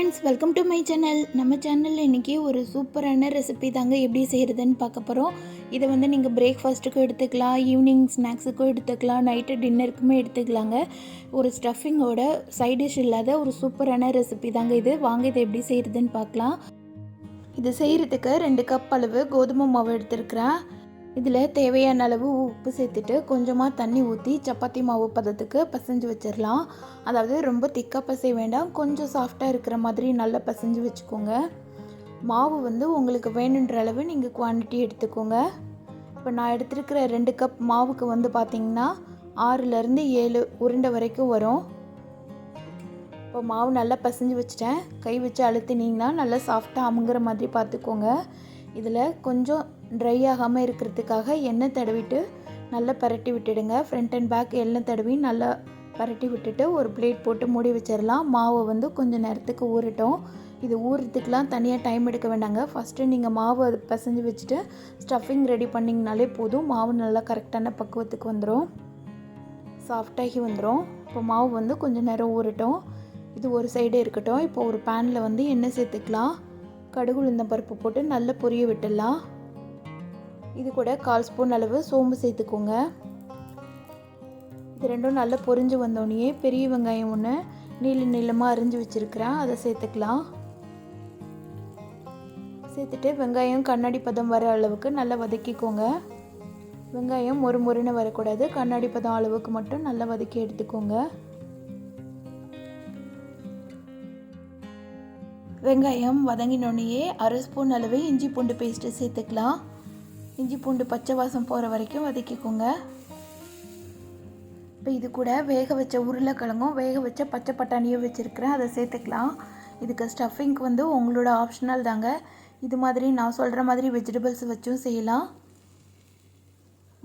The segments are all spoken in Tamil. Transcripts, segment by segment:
Friends welcome to my channel நம்ம சேனலில் இன்றைக்கி ஒரு சூப்பரான ரெசிபி தாங்க எப்படி செய்கிறதுன்னு பார்க்க போகிறோம் இதை வந்து நீங்கள் பிரேக்ஃபாஸ்ட்டுக்கும் எடுத்துக்கலாம் ஈவினிங் ஸ்நாக்ஸுக்கும் எடுத்துக்கலாம் நைட்டு டின்னருக்குமே எடுத்துக்கலாங்க. ஒரு ஸ்டஃபிங்கோட சைட் டிஷ் இல்லாத ஒரு சூப்பரான ரெசிபி தாங்க இது. வாங்க இதை எப்படி செய்கிறதுன்னு பார்க்கலாம். இது செய்கிறதுக்கு ரெண்டு கப் அளவு கோதுமை மாவு எடுத்துருக்கிறேன். இதில் தேவையான அளவு உப்பு சேர்த்துட்டு கொஞ்சமாக தண்ணி ஊற்றி சப்பாத்தி மாவு பதத்துக்கு பசைஞ்சு வச்சிடலாம். அதாவது ரொம்ப திக்காக பசை வேண்டாம். கொஞ்சம் சாஃப்டாக இருக்கிற மாதிரி நல்லா பசைஞ்சு வச்சுக்கோங்க. மாவு வந்து உங்களுக்கு வேணுன்ற அளவு நீங்கள் குவான்டிட்டி எடுத்துக்கோங்க. இப்போ நான் எடுத்துருக்கிற ரெண்டு கப் மாவுக்கு வந்து பார்த்திங்கன்னா ஆறுலேருந்து ஏழு உருண்டை வரைக்கும் வரும். இப்போ மாவு நல்லா பசைஞ்சு வச்சுட்டேன். கை வச்சு அழுத்தினீங்கன்னா நல்லா சாஃப்டாக அமுங்குற மாதிரி பார்த்துக்கோங்க. இதில் கொஞ்சம் ட்ரை ஆகாமல் இருக்கிறதுக்காக எண்ணெய் தடவிட்டு நல்லா பரட்டி விட்டுடுங்க. ஃப்ரண்ட் அண்ட் பேக் எண்ணெய் தடவி நல்லா பரட்டி விட்டுட்டு ஒரு பிளேட் போட்டு மூடி வச்சிடலாம். மாவை வந்து கொஞ்சம் நேரத்துக்கு ஊறட்டும். இது ஊறுறதுக்கெலாம் தனியாக டைம் எடுக்க வேண்டாங்க. ஃபஸ்ட்டு நீங்கள் மாவு அது பிசைஞ்சு வச்சுட்டு ஸ்டஃபிங் ரெடி பண்ணிங்கனாலே போதும். மாவு நல்லா கரெக்டான பக்குவத்துக்கு வந்துடும் சாஃப்டாகி வந்துடும் இப்போ மாவு வந்து கொஞ்சம் நேரம் ஊறட்டும். இது ஒரு சைடு இருக்கட்டும். இப்போ ஒரு பேனில் வந்து எண்ணெய் சேர்த்துக்கலாம். கடுகு உளுந்த பருப்பு போட்டு நல்லா பொரிய விட்டுடலாம். இது கூட கால் ஸ்பூன் அளவு சோம்பு சேர்த்துக்கோங்க. இது ரெண்டும் நல்லா பொரிஞ்சு வந்தோடனே பெரிய வெங்காயம் ஒன்று நீள நீளமாக அரிஞ்சு வச்சுருக்கிறேன். அதை சேர்த்துக்கலாம். சேர்த்துட்டு வெங்காயம் கண்ணாடி பதம் வர அளவுக்கு நல்லா வதக்கிக்கோங்க. வெங்காயம் ஒரு முறைன்னு வரக்கூடாது. கண்ணாடி பதம் அளவுக்கு மட்டும் நல்லா வதக்கி எடுத்துக்கோங்க. வெங்காயம் வதங்கினோடனேயே அரை ஸ்பூன் அளவு இஞ்சி பூண்டு பேஸ்ட்டு சேர்த்துக்கலாம். இஞ்சி பூண்டு பச்சை வாசம் போகிற வரைக்கும் வதக்கிக்கோங்க. இப்போ இது கூட வேக வச்ச உருளைக்கிழங்கும் வேக வச்ச பச்சை பட்டாணியும் வச்சுருக்கிறேன். அதை சேர்த்துக்கலாம். இதுக்கு ஸ்டஃபிங்க்கு வந்து உங்களோட ஆப்ஷனல் தாங்க. இது மாதிரி நான் சொல்கிற மாதிரி வெஜிடபிள்ஸ் வச்சும் செய்யலாம்.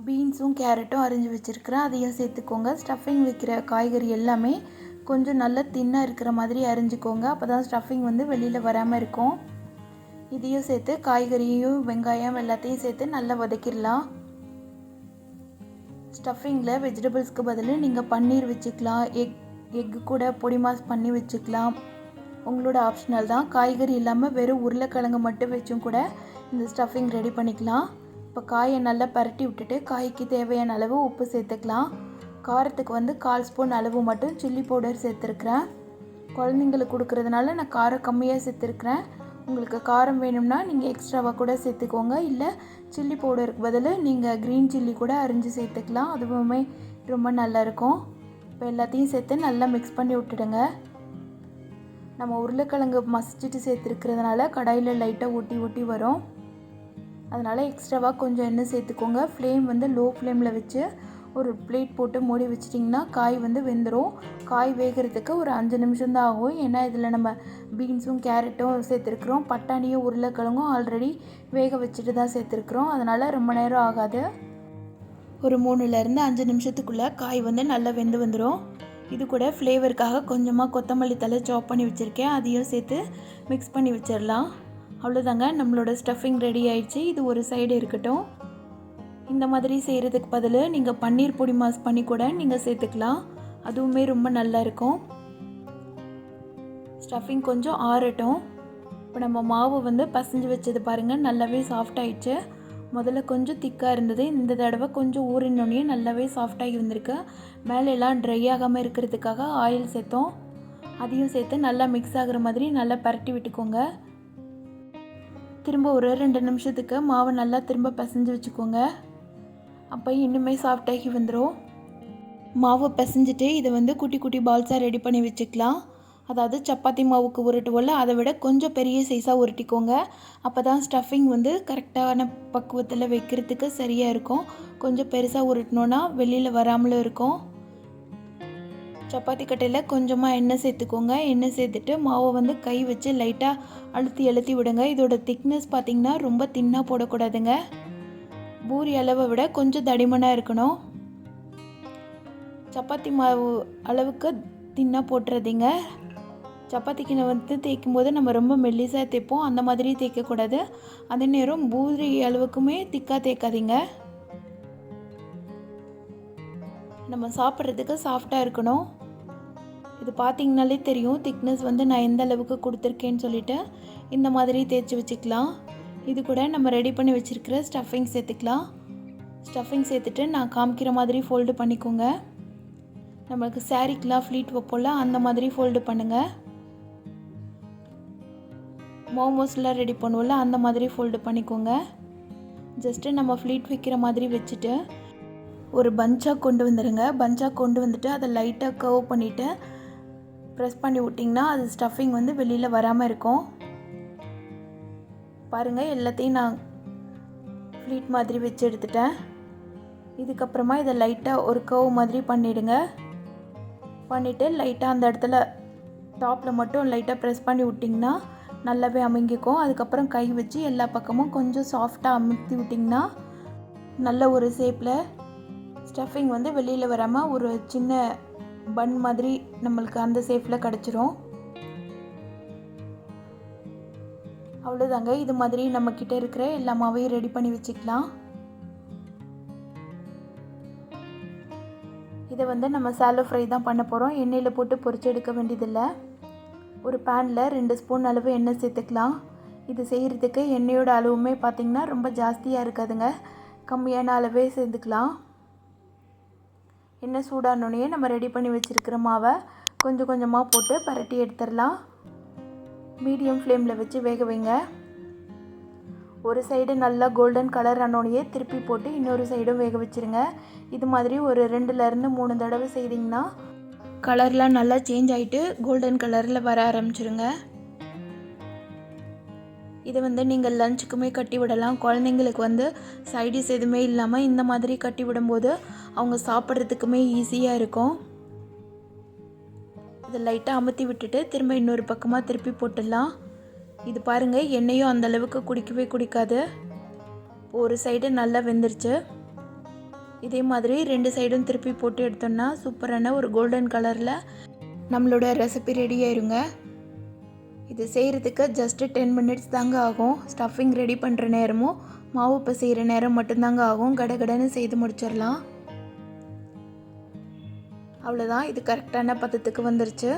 பீன்ஸும் கேரட்டும் அரிஞ்சு வச்சுருக்கிறேன். அதையும் சேர்த்துக்கோங்க. ஸ்டஃபிங் வைக்கிற காய்கறி எல்லாமே கொஞ்சம் நல்லா தின்னாக இருக்கிற மாதிரி அரிஞ்சிக்கோங்க அப்போ தான் ஸ்டஃபிங் வந்து வெளியில் வராமல் இருக்கும். இதையும் சேர்த்து காய்கறியையும் வெங்காயம் எல்லாத்தையும் சேர்த்து நல்லா வதக்கிடலாம். ஸ்டஃபிங்கில் வெஜிடபிள்ஸ்க்கு பதில் நீங்கள் பன்னீர் வச்சுக்கலாம். எக் எக்கு கூட பொடி மாஸ் பண்ணி வச்சுக்கலாம். உங்களோட ஆப்ஷனல் தான். காய்கறி இல்லாமல் வெறும் உருளைக்கிழங்கு மட்டும் வச்சும் கூட இந்த ஸ்டஃபிங் ரெடி பண்ணிக்கலாம். இப்போ காயை நல்லா பரட்டி விட்டுட்டு காய்க்கு தேவையான அளவு உப்பு சேர்த்துக்கலாம். காரத்துக்கு வந்து கால் ஸ்பூன் அளவு மட்டும் சில்லி பவுடர் சேர்த்துருக்குறேன். குழந்தைங்களுக்கு கொடுக்குறதுனால நான் காரம் கம்மியாக சேர்த்துருக்குறேன். உங்களுக்கு காரம் வேணும்னா நீங்கள் எக்ஸ்ட்ராவாக கூட சேர்த்துக்கோங்க. இல்லை சில்லி பவுடருக்கு பதில் நீங்கள் க்ரீன் சில்லி கூட அரிஞ்சு சேர்த்துக்கலாம். அதுவுமே ரொம்ப நல்லாயிருக்கும் இப்போ எல்லாத்தையும் சேர்த்து நல்லா மிக்ஸ் பண்ணி விட்டுடுங்க. நம்ம உருளைக்கிழங்கு மசிச்சுட்டு சேர்த்துருக்கிறதுனால கடாயில் லைட்டாக ஊட்டி ஊட்டி வரும். அதனால் எக்ஸ்ட்ராவாக கொஞ்சம் எண்ணெய் சேர்த்துக்கோங்க. ஃப்ளேம் வந்து லோ ஃப்ளேமில் வச்சு ஒரு பிளேட் போட்டு மூடி வச்சிட்டிங்கன்னா காய் வந்து வெந்துடும் காய் வேகிறதுக்கு ஒரு அஞ்சு நிமிஷம் தான் ஆகும். ஏன்னா இதில் நம்ம பீன்ஸும் கேரட்டும் சேர்த்துருக்குறோம். பட்டாணியும் உருளைக்கிழங்கும் ஆல்ரெடி வேக வச்சுட்டு தான் சேர்த்துருக்குறோம். அதனால் ரொம்ப நேரம் ஆகாது. ஒரு மூணுலேருந்து அஞ்சு நிமிஷத்துக்குள்ளே காய் வந்து நல்லா வெந்து வந்துடும் இது கூட ஃப்ளேவருக்காக கொஞ்சமாக கொத்தமல்லி தலை சாப் பண்ணி வச்சுருக்கேன். அதையும் சேர்த்து மிக்ஸ் பண்ணி வச்சிடலாம் அவ்வளோதாங்க நம்மளோட ஸ்டஃபிங் ரெடி ஆயிடுச்சு. இது ஒரு சைடு இருக்கட்டும். இந்த மாதிரி செய்கிறதுக்கு பதில் நீங்கள் பன்னீர் பொடி மாஸ் பண்ணி கூட நீங்கள் சேர்த்துக்கலாம் அதுவுமே ரொம்ப நல்லா இருக்கும். ஸ்டஃபிங் கொஞ்சம் ஆறட்டும். இப்போ நம்ம மாவு வந்து பசைஞ்சு வச்சது பாருங்கள் நல்லாவே சாஃப்ட் ஆயிடுச்சு. முதல்ல கொஞ்சம் திக்காக இருந்தது. இந்த தடவை கொஞ்சம் ஊறினோடனே நல்லாவே சாஃப்டாகி வந்திருக்கு. மேலெல்லாம் ட்ரை ஆகாமல் இருக்கிறதுக்காக ஆயில் சேர்த்தோம். அதையும் சேர்த்து நல்லா மிக்ஸ் ஆகுற மாதிரி நல்லா பரட்டி விட்டுக்கோங்க. திரும்ப ஒரு ரெண்டு நிமிஷத்துக்கு மாவை நல்லா திரும்ப பிசைஞ்சு வச்சுக்கோங்க. அப்போ இன்னுமே சாஃப்டாகி வந்துடும் மாவை பிசைஞ்சிட்டு இதை வந்து குட்டி குட்டி பால்ஸாக ரெடி பண்ணி வச்சுக்கலாம். அதாவது சப்பாத்தி மாவுக்கு உருட்டுவோல்ல அதை விட கொஞ்சம் பெரிய சைஸாக உருட்டிக்கோங்க. அப்போ தான் ஸ்டஃபிங் வந்து கரெக்டான பக்குவத்தில் வைக்கிறதுக்கு சரியாக இருக்கும். கொஞ்சம் பெருசாக உருட்டினோன்னா வெளியில் வராமலும் இருக்கும். சப்பாத்தி கட்டையில் கொஞ்சமாக எண்ணெய் சேர்த்துக்கோங்க. எண்ணெய் சேர்த்துட்டு மாவை வந்து கை வச்சு லைட்டாக அழுத்தி அழுத்தி விடுங்க. இதோட திக்னஸ் பார்த்திங்கன்னா ரொம்ப தின்னாக போடக்கூடாதுங்க. பூரி அளவை விட கொஞ்சம் தடிமனாக இருக்கணும். சப்பாத்தி மாவு அளவுக்கு தின்னாக போட்டுறதிங்க. சப்பாத்திக்கு வந்து தேய்க்கும் போது நம்ம ரொம்ப மெல்லிசாக தேய்ப்போம். அந்த மாதிரி தேய்க்கக்கூடாது. அதே நேரம் பூரி அளவுக்குமே திக்காக தேய்க்காதீங்க. நம்ம சாப்பிட்றதுக்கு சாஃப்டாக இருக்கணும். இது பார்த்தீங்கனாலே தெரியும். திக்னஸ் வந்து நான் எந்த அளவுக்கு கொடுத்துருக்கேன்னு சொல்லிட்டு. இந்த மாதிரி தேய்ச்சி வச்சுக்கலாம். இது கூட நம்ம ரெடி பண்ணி வச்சுருக்கிற ஸ்டஃபிங் சேர்த்துக்கலாம். ஸ்டஃபிங் சேர்த்துட்டு நான் காமிக்கிற மாதிரி ஃபோல்டு பண்ணிக்கோங்க. நம்மளுக்கு சாரீக்கெலாம் ஃப்ளீட் வைப்போம்ல அந்த மாதிரி ஃபோல்டு பண்ணுங்கள் மோமோஸ்லாம் ரெடி பண்ணுவோம்ல அந்த மாதிரி ஃபோல்டு பண்ணிக்கோங்க. ஜஸ்ட்டு நம்ம ஃப்ளீட் வைக்கிற மாதிரி வச்சுட்டு ஒரு பஞ்சாக கொண்டு வந்துடுங்க பஞ்சாக கொண்டு வந்துட்டு அதை லைட்டாக கர்வ் பண்ணிவிட்டு ப்ரெஸ் பண்ணி விட்டிங்கன்னா அது ஸ்டஃபிங் வந்து வெளியில் வராமல் இருக்கும். பாருங்கள் எல்லாத்தையும் நான் ஃப்ளீட் மாதிரி வச்சு எடுத்துட்டேன். இதுக்கப்புறமா இதை லைட்டாக ஒரு கவ் மாதிரி பண்ணிவிடுங்க பண்ணிவிட்டு லைட்டாக அந்த இடத்துல டாப்பில் மட்டும் லைட்டாக ப்ரெஸ் பண்ணி விட்டிங்கன்னா நல்லாவே அமைங்கிக்கும். அதுக்கப்புறம் கை வச்சு எல்லா பக்கமும் கொஞ்சம் சாஃப்டாக அமுத்தி விட்டிங்கன்னா நல்ல ஒரு ஷேப்பில் ஸ்டஃபிங் வந்து வெளியில் வராமல் ஒரு சின்ன பன் மாதிரி நம்மளுக்கு அந்த ஷேப்பில் கிடச்சிரும். அவ்வளோதாங்க இது மாதிரி நம்மக்கிட்ட இருக்கிற எல்லா மாவையும் ரெடி பண்ணி வச்சுக்கலாம். இதை வந்து நம்ம சாலோ ஃப்ரை தான் பண்ண போகிறோம் எண்ணெயில் போட்டு பொரிச்சு எடுக்க வேண்டியதில்லை. ஒரு பேனில் ரெண்டு ஸ்பூன் அளவு எண்ணெய் சேர்த்துக்கலாம். இது செய்கிறதுக்கு எண்ணெயோட அளவுமே பார்த்திங்கன்னா ரொம்ப ஜாஸ்தியாக இருக்காதுங்க. கம்மியான அளவே சேர்த்துக்கலாம் எண்ணெய் சூடானோடனே நம்ம ரெடி பண்ணி வச்சுருக்கிற மாவை கொஞ்சம் கொஞ்சமாக போட்டு பரட்டி எடுத்துடலாம். மீடியம் ஃப்ளேமில் வச்சு வேக வைங்க. ஒரு சைடு நல்லா கோல்டன் கலர் ஆனோடையே திருப்பி போட்டு இன்னொரு சைடும் வேக வச்சுருங்க. இது மாதிரி ஒரு ரெண்டுலேருந்து மூணு தடவை செய்திங்கன்னா கலர்லாம் நல்லா சேஞ்ச் ஆகிட்டு கோல்டன் கலரில் வர ஆரம்பிச்சிருங்க. இதை வந்து நீங்கள் லஞ்சுக்குமே கட்டி விடலாம். குழந்தைங்களுக்கு வந்து சைடிஸ் எதுவுமே இல்லாமல் இந்த மாதிரி கட்டி விடும்போது அவங்க சாப்பிட்றதுக்குமே ஈஸியாக இருக்கும். இதை லைட்டாக அமுத்தி விட்டுட்டு திரும்ப இன்னொரு பக்கமாக திருப்பி போட்டுடலாம். இது பாருங்கள் எண்ணெயும் அந்தளவுக்கு குடிக்கவே குடிக்காது. ஒரு சைடு நல்லா வெந்துருச்சு. இதே மாதிரி ரெண்டு சைடும் திருப்பி போட்டு எடுத்தோம்னா சூப்பரான ஒரு கோல்டன் கலரில் நம்மளோட ரெசிபி ரெடி ஆயிருங்க. இது செய்கிறதுக்கு ஜஸ்ட்டு டென் மினிட்ஸ் தாங்க ஆகும். ஸ்டஃபிங் ரெடி பண்ணுற நேரமும் மாவு இப்போ செய்கிற நேரம் மட்டும்தாங்க ஆகும். கடகடன்னு செய்து முடிச்சிடலாம். அவ்வளோதான் இது கரெக்டான பதத்துக்கு வந்துருச்சு.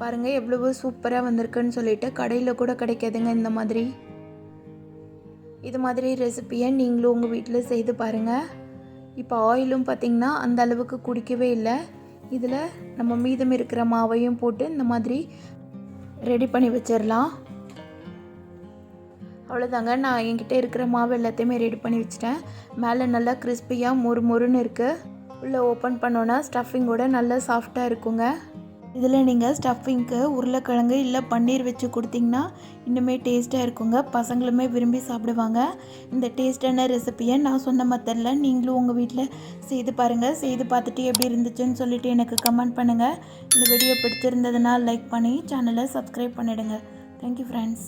பாருங்கள் எவ்வளவு சூப்பராக வந்திருக்குன்னு சொல்லிட்டு கடையில் கூட கிடைக்காதுங்க இந்த மாதிரி. இது மாதிரி ரெசிப்பியை நீங்களும் உங்கள் வீட்டில் செய்து பாருங்கள் இப்போ ஆயிலும் பார்த்திங்கன்னா அந்த அளவுக்கு குடிக்கவே இல்லை. இதில் நம்ம மீதம் இருக்கிற மாவையும் போட்டு இந்த மாதிரி ரெடி பண்ணி வச்சிடலாம். அவ்வளோதாங்க நான் என்கிட்ட இருக்கிற மாவு எல்லாத்தையுமே ரெடி பண்ணி வச்சிட்டேன். மேலே நல்லா கிறிஸ்பியாக மொறு மொறுன்னு இருக்குது உள்ளே ஓப்பன் பண்ணோன்னா ஸ்டஃபிங்கோட நல்லா சாஃப்டாக இருக்குங்க. இதில் நீங்கள் ஸ்டஃபிங்க்கு உருளைக்கிழங்கு இல்லை பன்னீர் வச்சு கொடுத்தீங்கன்னா இன்னுமே டேஸ்ட்டாக இருக்குங்க. பசங்களுமே விரும்பி சாப்பிடுவாங்க. இந்த டேஸ்டான ரெசிப்பியை நான் சொன்ன மெத்தடில் நீங்களும் உங்கள் வீட்டில் செய்து பாருங்கள் செய்து பார்த்துட்டு எப்படி இருந்துச்சுன்னு சொல்லிட்டு எனக்கு கமெண்ட் பண்ணுங்கள் இந்த வீடியோ பிடிச்சிருந்ததுன்னா லைக் பண்ணி சேனலை சப்ஸ்கிரைப் பண்ணிவிடுங்க தேங்க்யூ ஃப்ரெண்ட்ஸ்